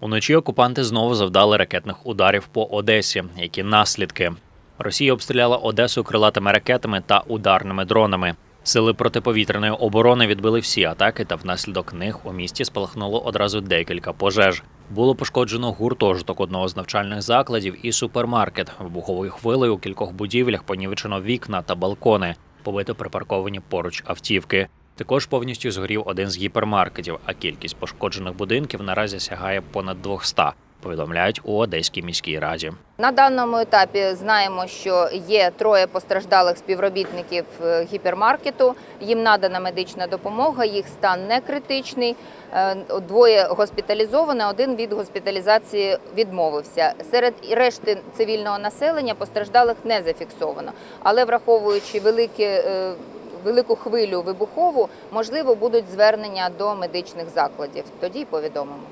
Уночі окупанти знову завдали ракетних ударів по Одесі. Які наслідки? Росія обстріляла Одесу крилатими ракетами та ударними дронами. Сили протиповітряної оборони відбили всі атаки, та внаслідок них у місті спалахнуло одразу декілька пожеж. Було пошкоджено гуртожиток одного з навчальних закладів і супермаркет. Вибуховою хвилею у кількох будівлях понівечено вікна та балкони, побито припарковані поруч автівки. Також повністю згорів один з гіпермаркетів, а кількість пошкоджених будинків наразі сягає понад 200, повідомляють у Одеській міській раді. На даному етапі знаємо, що є троє постраждалих співробітників е, гіпермаркету. Їм надана медична допомога, їх стан не критичний. Е, Двоє госпіталізовані, один від госпіталізації відмовився. Серед решти цивільного населення постраждалих не зафіксовано, але враховуючи великі. Велику хвилю вибухову можливо будуть звернення до медичних закладів. Тоді повідомимо.